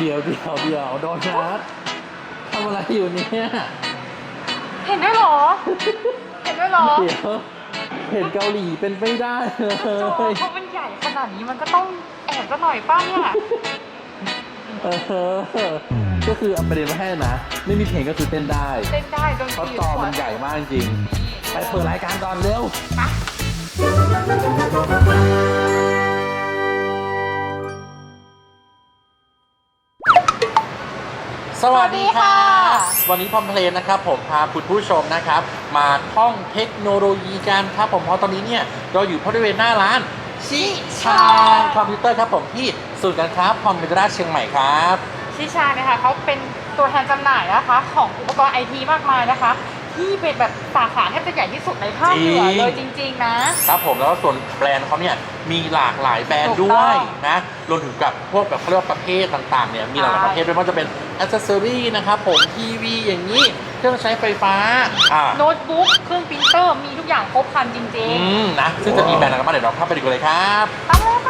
เดี๋ยวเดี๋ยวเดี๋ยวโดนัททำอะไรอยู่เนี่ยเห็นด้วยเหรอ เห็นด้วยเหรอเดี๋ยวเห็นเกาหลีเป็นไม่ได้เลจอยเขามันใหญ่ขนาดนี้มันก็ต้องแอบซะหน่อยป้าเนี่ยเออก็คือเอาประเด็นมาให้นะ ไม่มีเพลงก็คือเต้นได้เล่นได้ดนเพตราะรีจอมันใหญ่มากจริงไปเปิดรายการก่อนเร็วป สวัสดีค่ะ วันนี้พอมเพลนนะครับผมพาคุณผู้ชมนะครับ มาท่องเทคโนโลยีกันครับผมเพราะตอนนี้เนี่ยเราอยู่บริเวณหน้าร้านชิชางคอมพิวเตอร์ครับผมที่ศูนย์การค้าคอมพิวเตอร์เชียงใหม่ครับชิชาเนี่ยค่ะเขาเป็นตัวแทนจำหน่ายนะคะ ของอุปกรณ์ไอทีมากมายนะคะ ที่เป็นแบบสาขาแทบจะใหญ่ที่สุดในภาคเหนือเลยจริง ๆ นะ ครับผมแล้วส่วนแบรนด์เขาเนี่ยมีหลากหลายแบรนด์ถูกด้ต้วองยนะรวมถึงกับพวกแบบเขาเรียกว่าประเภทต่างๆเนี่ยมีหลากหลายประเภทด้วยไม่ว่าจะเป็นอ c เซ s ซอรี่นะครับผมทีวีอย่างนี้ เครื่องใช้ไฟฟ้าอ่าโน้ตบุ๊กเครื่องปรินเตอร์มีทุกอย่างครบครันจริงอืมนะซึ่งจะมีแบรนด์อะไรกันบ้างเดี๋ยวเราเข้าไปดูกันเลยครับๆตั้งเลยค่ะ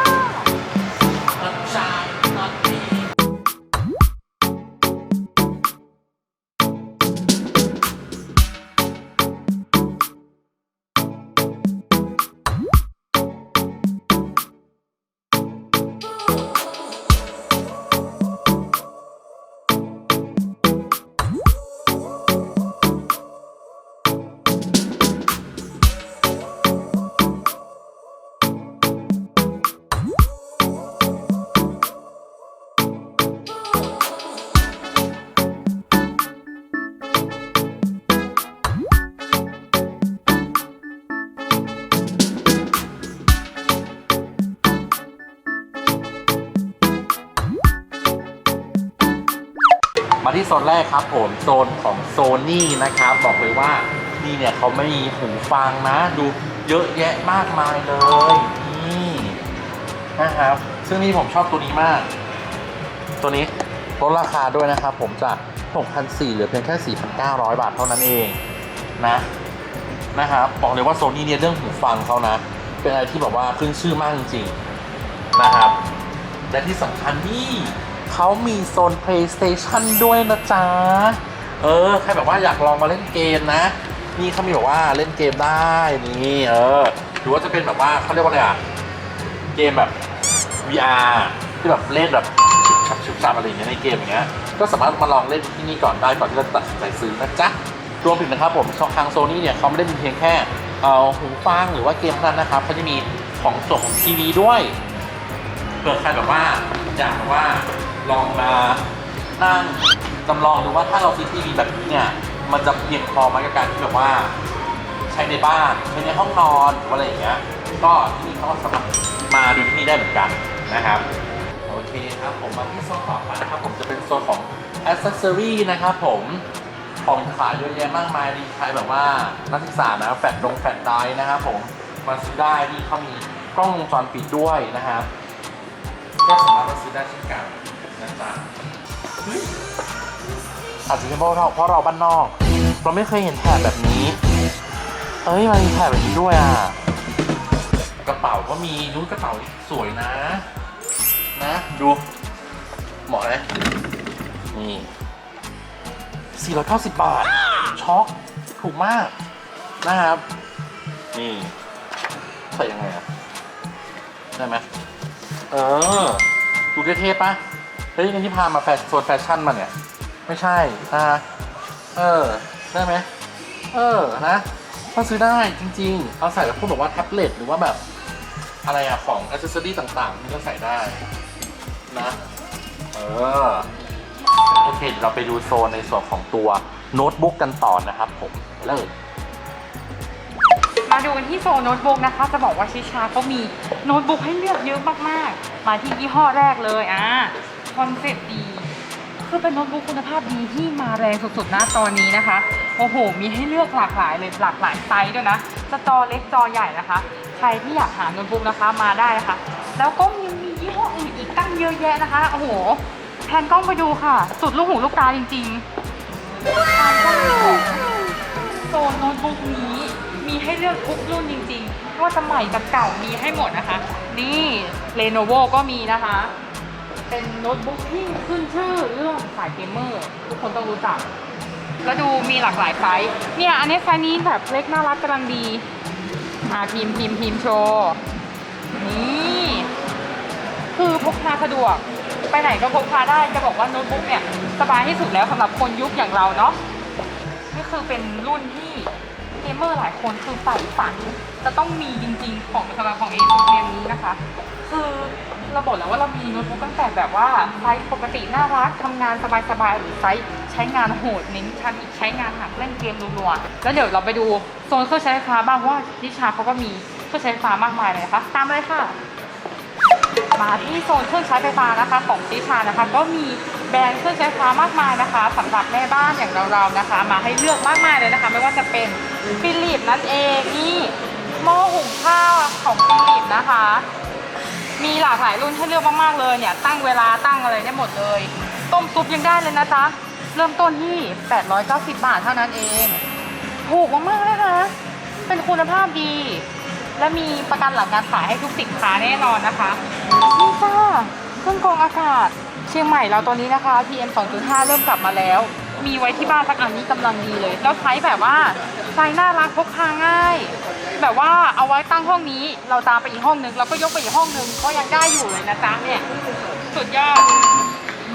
มาที่โซนแรกครับผมโซนของโซนี่นะครับบอกเลยว่านี่เนี่ยเขาไม่มีหูฟังนะ ดูเยอะแยะมากมายเลยนี่นะครับ ซึ่งนี่ผมชอบตัวนี้มาก ตัวนี้ลดราคาด้วยนะครับผมจาก 6,400เหลือเพียงแค่ 4,900 บาทเท่านั้นเองนะนะครับบอกเลยว่าโซนี่เนี่ยเรื่องหูฟังเขานะ เป็นอะไรที่แบบว่าขึ้นชื่อมากจริงๆนะครับและที่สำคัญนี่ เขามีโซน PlayStation ด้วยนะจ๊ะ เออ ใครแบบว่าอยากลองมาเล่นเกมนะ นี่เขามีแบบว่าเล่นเกมได้นี่เออหรือว่าจะเป็นแบบว่าเขาเรียกว่าอะไรอะเกมแบบ VR ที่แบบเล่นแบบฉุบฉับฉุบฉับอะไรอย่างเงี้ยในเกมอย่างเงี้ย ก็สามารถมาลองเล่นที่นี่ก่อนได้ก่อนที่จะตัดสินใจซื้อนะจ๊ะ รวมถึงนะครับผมช่องทางโซนี่เนี่ยเขาไม่ได้มีเพียงแค่เอาหูฟังหรือว่าเกมเท่านั้นนะครับเขาจะมีของส่งของทีวีด้วยเผื่อใครแบบว่าอยากแบบว่า ลองมานั่งจำลองดูว่าถ้าเราซื้อทีวีแบบนี้เนี่ย มันจะเพียงพอไหมกับการที่แบบว่า ใช้ในบ้านใช้ในห้องนอนหรืออะไรอย่างเงี้ย ก็ที่นี่เขาก็สามารถมาดูที่นี่ได้เหมือนกันนะครับ โอเคครับผมมาที่โซนต่อไปนะครับ ผมจะเป็นโซนของอ c เซ s ซอรี่นะครับผมของขายเยอะแยะมากมายดีใครแบบว่านักศึกษานะแฟลตดงแฟลตไดร์นะครับผมมาซื้อได้ที่เขามีกล้องวงจรปิดด้วยนะครับก็สามารถมาซื้อได้เช่นกัน นะจ๊ะอาจจะเป็นเพราะเราเพราะเราบ้านนอก เราไม่เคยเห็นแถบแบบนี้ เอ้ยมันมีแถบแบบนี้ด้วยอะ กระเป๋าก็มีนู้นกระเป๋าสวยนะ นะ ดู เหมาะเลยนี่490 บาท ช็อกถูกมาก นะครับ นี่ใส่ยังไงอะ ได้ไหมเออ ดูเท่ๆปะ เฮ้ยนี่ที่พามาแฟชั่นโซนแฟชั่นมาเนี่ย ไม่ใช่นะเออ ได้ไหม เออ นะก็ซื้อได้จริง ๆ เอาใส่กับพวกแบบว่าแท็บเล็ตหรือว่าแบบ อะไรอะของอ c เซ s ซอรี่ต่างๆนี่ก็ใส่ได้นะ เออ โอเคเดี๋ยวเราไปดูโซนในส่วนของตัวโน้ตบุ๊กกันต่อนะครับผมเลิกมาดูกันที่โซนโน้ตบุ๊กนะคะ จะบอกว่าชิชาเขามีโน้ตบุ๊กให้เลือกเยอะมากๆ มาที่ยี่ห้อแรกเลยอะ คอนเซ็ปต์ดี คือเป็นโน้ตบุ๊กคุณภาพดีที่มาแรงสุดๆนะตอนนี้นะคะ โอ้โห มีให้เลือกหลากหลายเลยหลากหลายไซส์ด้วยนะ จะจอเล็กจอใหญ่นะคะ ใครที่อยากหาโน้ตบุ๊กนะคะมาได้นะคะ แล้วก็ยังมียี่ห้ออื่นอีกตั้งเยอะแยะนะคะ โอ้โห แพนกล้องไปดูค่ะ สุดลูกหูลูกตาจริงๆแพนกล้องไปดูโซนโน้ตบุ๊กนี้มีให้เลือกทุกรุ่นจริงๆ ว่าจะใหม่กับเก่ามีให้หมดนะคะ นี่ Lenovo ก็มีนะคะ เป็นโน้ตบุ๊กที่ขึ้นชื่อเรื่องสายเกมเมอร์ทุกคนต้องรู้จัก แล้วดูมีหลากหลายไซส์เนี่ยอันนี้ไซส์นี้แบบเล็กน่ารักกำลังดีอ่าพิมพ์พิมพ์พิมพ์โชว์นี่คือพกพาสะดวก ไปไหนก็พกพาได้จะบอกว่าโน้ตบุ๊กเนี่ยสบายที่สุดแล้วสำหรับคนยุคอย่างเราเนาะนี่คือเป็นรุ่นที่เกมเมอร์หลายคนคือใฝ่ฝันจะต้องมีจริงๆของสำหรับของเอซูเกมนี้นะคะ คือ เราบอกแล้วว่าเรามีโน้ตบุ๊กตั้งแต่แบบว่าไซส์ปกติน่ารักทำงานสบายๆหรือไซส์ใช้งานโหดเน้นชันใช้งานหนักเล่นเกมรัวๆแล้วเดี๋ยวเราไปดูโซนเครื่องใช้ไฟฟ้าบ้างเพราะว่าทิชาเขาก็มีเครื่องใช้ไฟฟ้ามากมายเลยนะคะตามเลยค่ะ มาที่โซนเครื่องใช้ไฟฟ้านะคะ ของทิชานะคะ ก็มีแบรนด์เครื่องใช้ไฟฟ้ามากมายนะคะสำหรับแม่บ้านอย่างเราๆนะคะ มาให้เลือกมากมายเลยนะคะ ไม่ว่าจะเป็นฟิลิปนั่นเองนี่หม้อหุงข้าวของฟิลิปนะคะ มีหลากหลายรุ่นให้เลือกมากๆเลยเนี่ย ตั้งเวลาตั้งอะไรได้หมดเลย ต้มซุปยังได้เลยนะจ๊ะ เริ่มต้นที่ 890 บาทเท่านั้นเอง ถูกมากๆนะคะ เป็นคุณภาพดี และมีประกันหลังการขายให้ทุกสินค้าแน่นอนนะคะ นี่จ้าเครื่องกรองอากาศ เชียงใหม่เราตอนนี้นะคะ PM 2.5 เริ่มกลับมาแล้ว มีไว้ที่บ้านสักอันนี้กำลังดีเลย แล้วใช้แบบว่าไซส์น่ารักพกพาง่าย แบบว่าเอาไว้ตั้งห้องนี้ เราตามไปอีกห้องนึงเราก็ยกไปอีกห้องนึงก็ยังได้อยู่เลยนะจ๊ะเนี่ยสุดยอด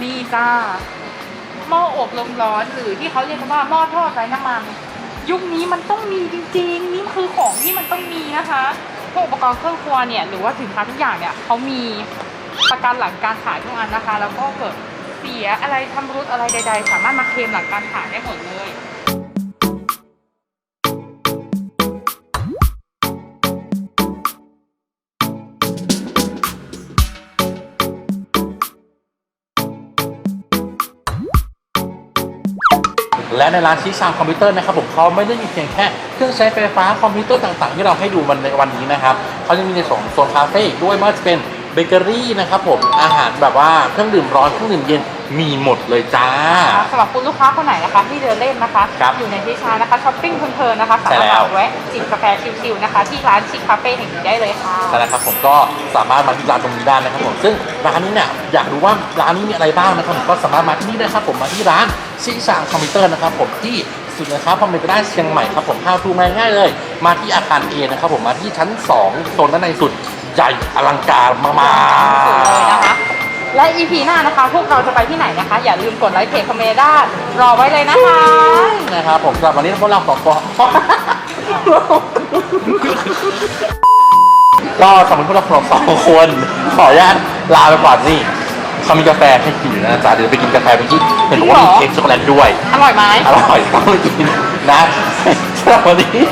นี่จ้าหม้ออบลมร้อนหรือที่เขาเรียกกันว่าหม้อทอดไร้น้ำมัน ยุคนี้มันต้องมีจริง ๆ นี่คือของที่มันต้องมีนะคะพวกอุปกรณ์เครื่องครัวเนี่ยหรือว่าสินค้าทุกอย่างเนี่ยเขามีประกันหลังการขายทุกอันนะคะ แล้วก็เกิดเสียอะไรทำรุดอะไรใด ๆ สามารถมาเคลมหลังการขายได้หมดเลย และในร้านชิชาคอมพิวเตอร์นะครับผมเขาไม่ได้มีเพียงแค่เครื่องใช้ไฟฟ้าคอมพิวเตอร์ต่างๆ ที่เราให้ดูมันในวันนี้นะครับเขาจะมีในส่วนของโซนคาเฟ่ด้วยไม่ว่าจะเป็นเบเกอรี่นะครับผมอาหารแบบว่าเครื่องดื่มร้อนเครื่องดื่มเย็น มีหมดเลยจ้าสำหรับคุณลูกค้าคนไหนนะคะที่เดินเล่นนะคะ ครับอยู่ในที่ชานะคะช้อปปิ้งเพลินๆนะคะใช่สามารถแล้ว มาแวะจิบกาแฟชิลๆนะคะ ที่ร้านชิคคาเฟ่แห่งนี้ได้เลยค่ะใช่แล้วครับผมก็สามารถมาที่ร้านตรงนี้ได้นะครับผมซึ่งร้านนี้เนี่ยอยากรู้ว่าร้านนี้มีอะไรบ้างนะครับผมก็สามารถมาที่นี่ได้ครับผมมาที่ร้านชิชาคอมพิวเตอร์นะครับผมที่สุดนะครับคอมพิวเตอร์ได้เชียงใหม่ครับผมเข้าทูง่ายๆเลย มาที่อาคารเอนะครับผมมาที่ชั้น2โซนด้านในสุดใหญ่อลังการมากสุดเลยนะคะๆ และ EP หน้านะคะ พวกเราจะไปที่ไหนนะคะ อย่าลืมกดไลค์เพจคอมเมด้ารอไว้เลยนะคะนะครับผมสำหรับวันนี้พวกเราสองคนก็สำหรับพวกเราสองคนขออนุญาตลาไปก่อนนี่เขามีกาแฟให้กินอยู่นะจ๊ะเดี๋ยวไปกินกาแฟไปกินเห็นบอกว่ามีเค้กช็อกโกแลตด้วย อร่อยไหมอร่อยต้องไปกินนะสำหรับวันนี้